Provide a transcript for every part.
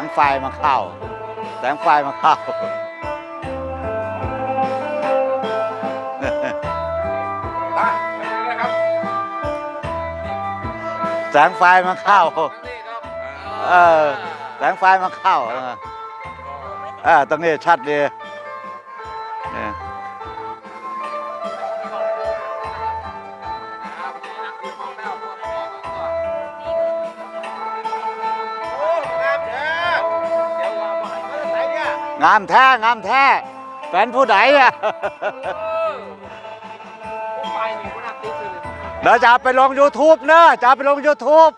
งไฟมาเข้า แสงไฟมาเข้า ตาเป็นไงครับแสงไฟมาเข้า ทั้งนี้ครับเออ แสงไฟมาเข้าเออเออตรงนี้ชัดดีเนี่ย งามแท้งามแท้แฟนผู้ใดอะผมไปนี่บ่น่าติดเลยเดี๋ยวจะเอาไปลง YouTube เนอะจะเอาไปลง YouTube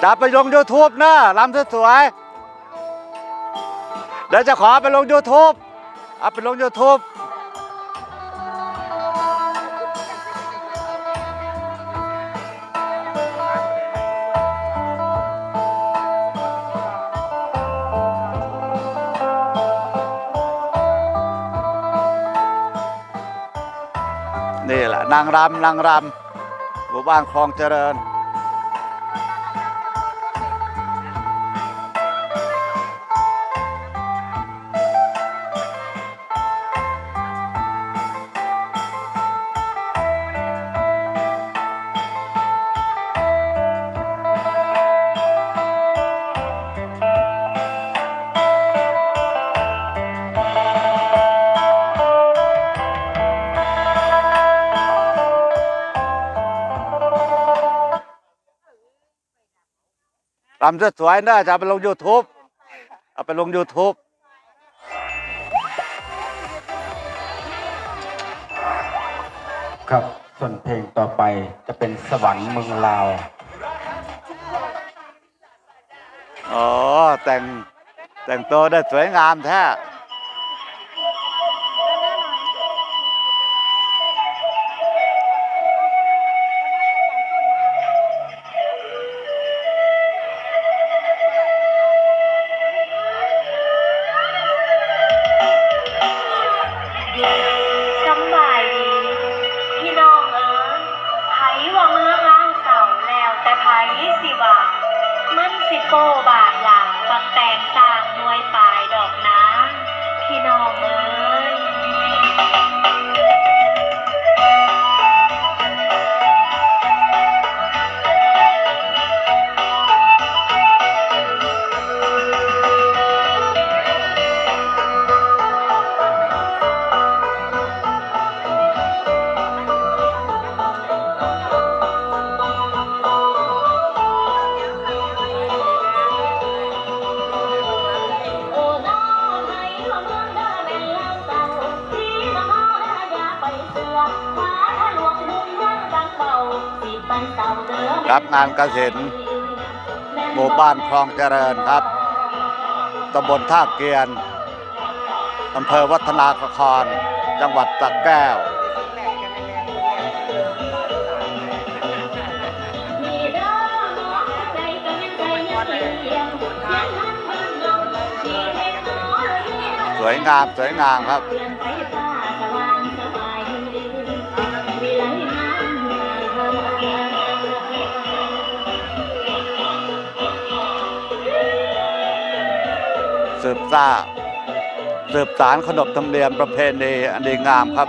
จะเอาไปลง YouTube เนอะลำสวยๆเดี๋ยวจะขอไปลง YouTube เอาไปลง YouTube นี่แหละนางรำนางรำหมู่บ้านคลองเจริญ รำสวยๆน่าจะเอาไปลง YouTube เอาไปลง YouTube ครับ ส่วนเพลงต่อไปจะเป็นสวรรค์เมืองลาว อ๋อ แต่งแต่งตัวได้สวยงามแท้ ปิโปบาดหลาบังแตงสร้างนวยปลายดอกน้ำพี่น้องเอ๋ย รับงานเกษตรหมู่บ้านคลองเจริญครับตำบลท่าเกียนอำเภอวัฒนานคร จังหวัดสระแก้ว สวยงาม สวยงามครับ สืบสานสืบสารขนบธรรมเนียมประเพณีอันดีงามครับ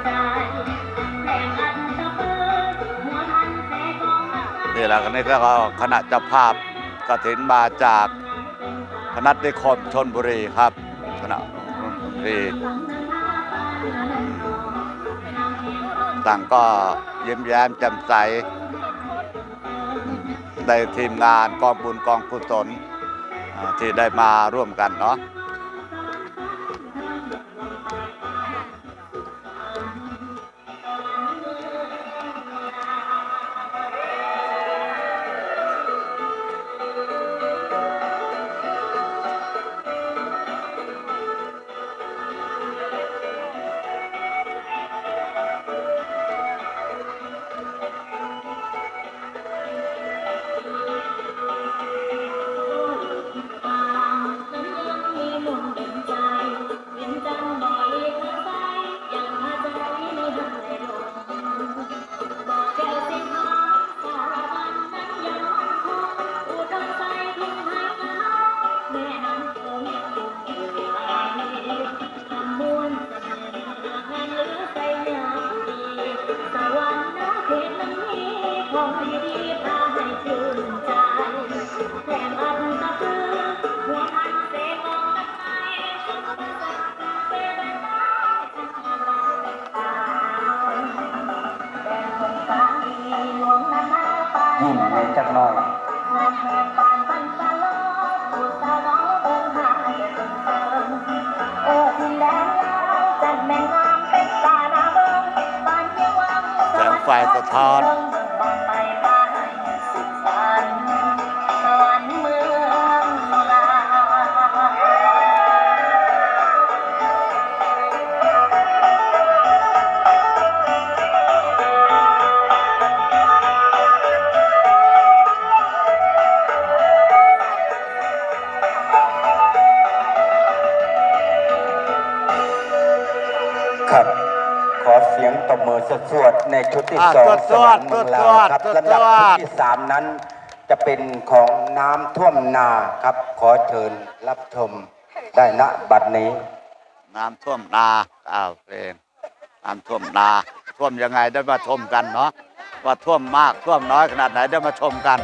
แหละคณะแล้ก็คณะเจ้าภาพกระถินมาจากคณะนิคมชนบุรีครับคณะชนบุรีต่างก็ยิ้มแย้มแจ่มใสในทีมงานกองบุญกองกุศลที่ได้มาร่วมกันเนาะ ยิ้มในจักน่อยแสงไฟสะท้อน สดสวดในชุดที่สองสสววรดรค์เมืองลาวครับสลำดับชุดที่สามนั้น จะเป็นของน้ำท่วมนาครับ ขอเชิญรับชมได้ณบัดนี้ น้ำท่วมนาอ้าวเพลงน้ำท่วมนา ท่วมยังไงได้มาชมกันเนาะว่าท่วมมากท่วมน้อยขนาดไหนได้มาชมกัน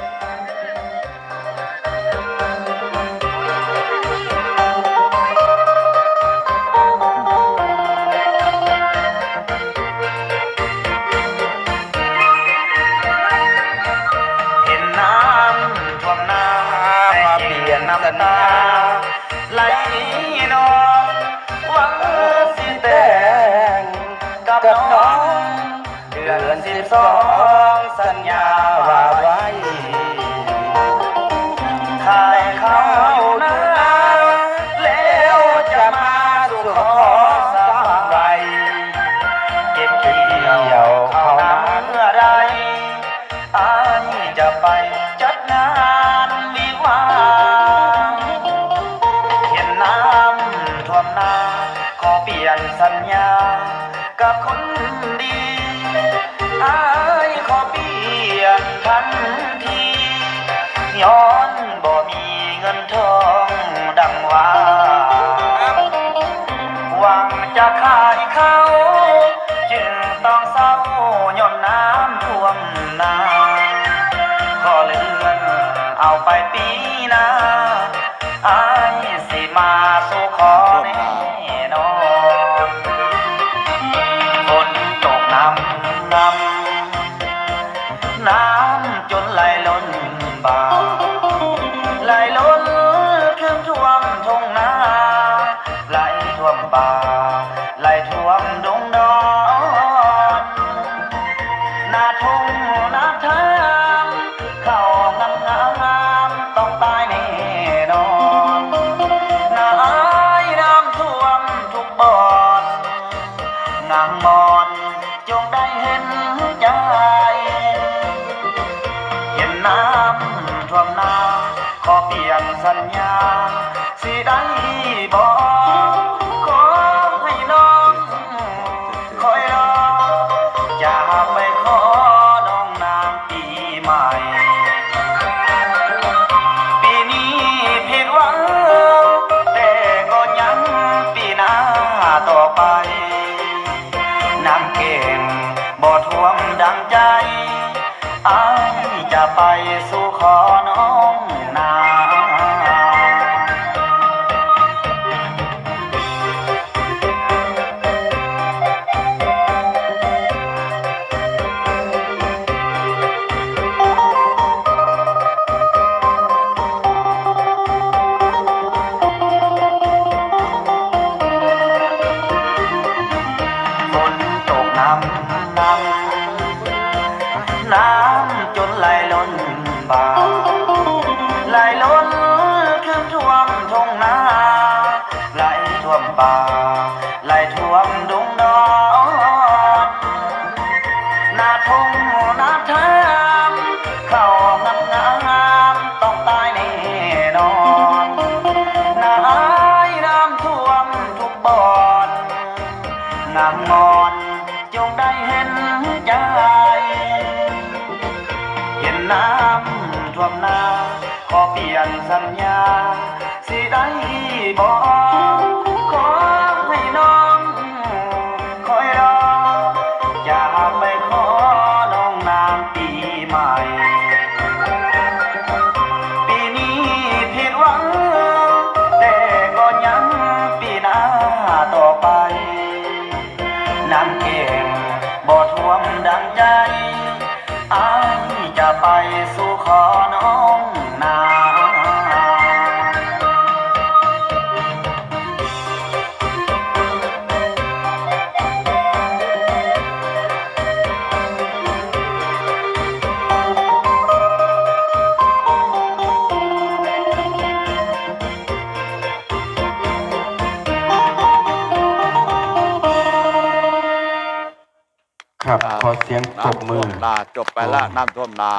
Maso. ำน้ำน้ำจนไหลล้นบ่าไหลล้นขึ้นท่วมทงนาไหลท่วมป่าไหลท่วมดงดอนนาทงนาทามเข้างามงามต้องตายแน่นอนน้ำน้ำท่วมทุกบ่อนงามอ ปีใหม่ เสียงตบมือ ท่วมนาจบไปแล้วน้ำท่วมนา